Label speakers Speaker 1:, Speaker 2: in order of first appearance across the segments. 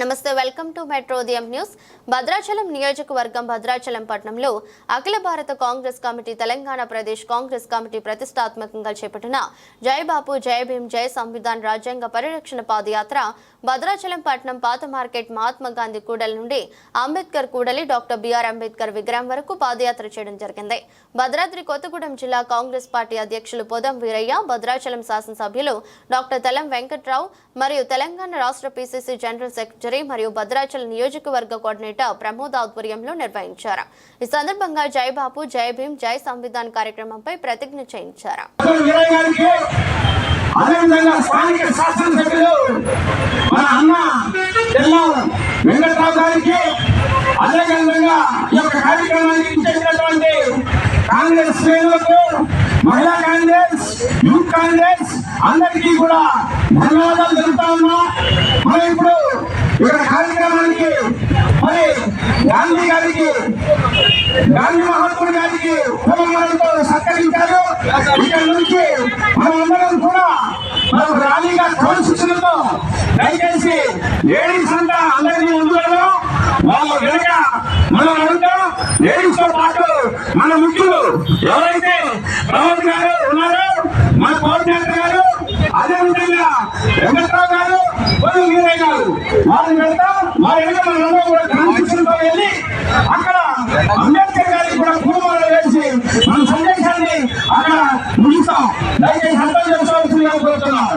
Speaker 1: నమస్తే welcome to మెట్రోదియం news. Bhadrachalam నియోజకవర్గం భద్రాచలం పట్టణంలో అఖిల భారత Congress committee Telangana Pradesh Congress committee ప్రతిష్టాత్మకంగా చేపట్టిన జై బాపు జై భీమ్ జై సంవిధాన్ రాజ్యాంగ పరిరక్షణ పాదయాత్ర భద్రాచలం పట్టణం పాత మార్కెట్ మహాత్మా గాంధీ కూడలి నుండి అంబేద్కర్ కూడలి డాక్టర్ బిఆర్ అంబేద్కర్ విగ్రహం వరకు పాదయాత్ర చేయడం జరిగింది. భద్రాద్రి కొత్తగూడెం జిల్లా కాంగ్రెస్ పార్టీ అధ్యక్షులు పొదం వీరయ్య భద్రాచలం శాసనసభ్యులు డాక్టర్ తెలం వెంకట్రావు మరియు తెలంగాణ రాష్ట్ర పిసిసి జనరల్ సెక్రటరీ మరియు భద్రాచల నియోజకవర్గ కోఆర్డినేటర్ ప్రమోద్ ఆధ్వర్యంలో నిర్వహించారు. ఈ సందర్భంగా జై బాపు జై భీమ్ జై సంవిధాన్ కార్యక్రమంపై ప్రతిజ్ఞ చేయించారు.
Speaker 2: అదేవిధంగా స్థానిక శాసనసభ్యులు మన అన్న జిల్లా వెంకట్రావు గారికి అదేవిధంగా ఈ యొక్క కార్యక్రమానికి ఇచ్చేసినటువంటి కాంగ్రెస్ శ్రేణులకు మహిళా కాంగ్రెస్ యూత్ కాంగ్రెస్ అందరికీ కూడా ధన్యవాదాలు తెలుపుతా ఉన్నా మరి ఇప్పుడు ఇక్కడ కార్యక్రమానికి మరి గాంధీ గారికి గాంధీ మహాత్ముడు గారికి పూలమాలతో సత్కరించారు. ఇక్కడ నుంచి మనమందరం కూడా మనం ర్యాలీగా క్రమశిక్షణతో దయచేసి లేడీస్ అంతా అందరినీ ముందులో వాళ్ళ వెనుక మనం అంతా లేడీస్తో పాటు మన ముఖ్యులు ఎవరైతే ప్రమోద్ గారు ఉన్నారో మన కోఆర్డినేటర్ గారు అదే విధంగా వెంకట్రావు గారు వీరయ్య గారు వారిని పెడతా మా వెనుక మనందరం కూడా క్రమశిక్షణతో వెళ్ళి అక్కడ అంబేద్కర్ గారికి కూడా పూలమాల వేసి మన సందేశాన్ని అక్కడ ముగిస్తాం. దయచేసి అర్థం చేసుకోవాల్సిందిగా కోరుతున్నాం.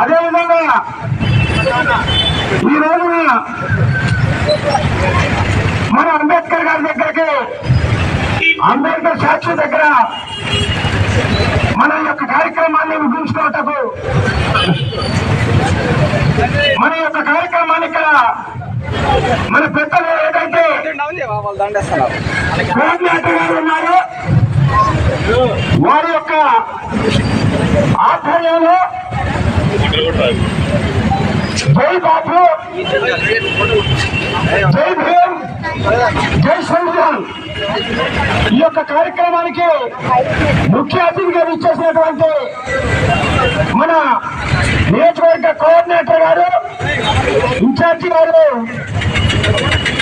Speaker 2: అదేవిధంగా ఈ రోజున మన అంబేద్కర్ గారి దగ్గరికి అంబేద్కర్ సాక్షి దగ్గర మన యొక్క కార్యక్రమాన్ని ముగించుకోవటకు మన యొక్క కార్యక్రమాన్ని ఇక్కడ మన పెద్దలు ఏదైతే కోఆర్డినేటర్ గారు ఉన్నారో వారి యొక్క ఆధ్వర్యంలో జై బాబు జై జై సంవిధాన్ ఈ యొక్క కార్యక్రమానికి ముఖ్య అతిథిగా ఇచ్చేసినటువంటి మన నియోజకవర్గ కోఆర్డినేటర్ గారు ఇన్ఛార్జి గారు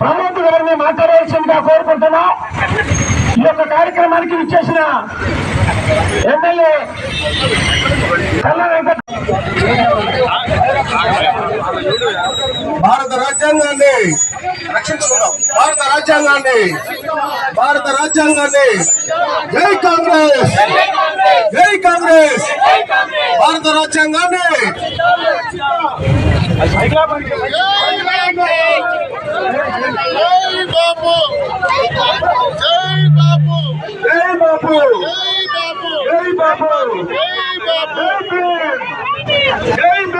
Speaker 2: ప్రమోద్ గారిని మాట్లాడాల్సిందిగా కోరుకుంటున్నాం. ఈ యొక్క కార్యక్రమానికి ఇచ్చేసిన ఎమ్మెల్యే కల్లా
Speaker 3: భారత రాజ్యాంగాన్ని రక్షించుకుందాం. భారత రాజ్యాంగాన్ని భారత రాజ్యాంగాన్ని. జై కాంగ్రెస్ జై కాంగ్రెస్. భారత రాజ్యాంగాన్ని
Speaker 4: జై బాబు జై బాబు
Speaker 3: జై బాపు
Speaker 4: జై బాబు
Speaker 3: జై బాపు.
Speaker 4: జై బాబు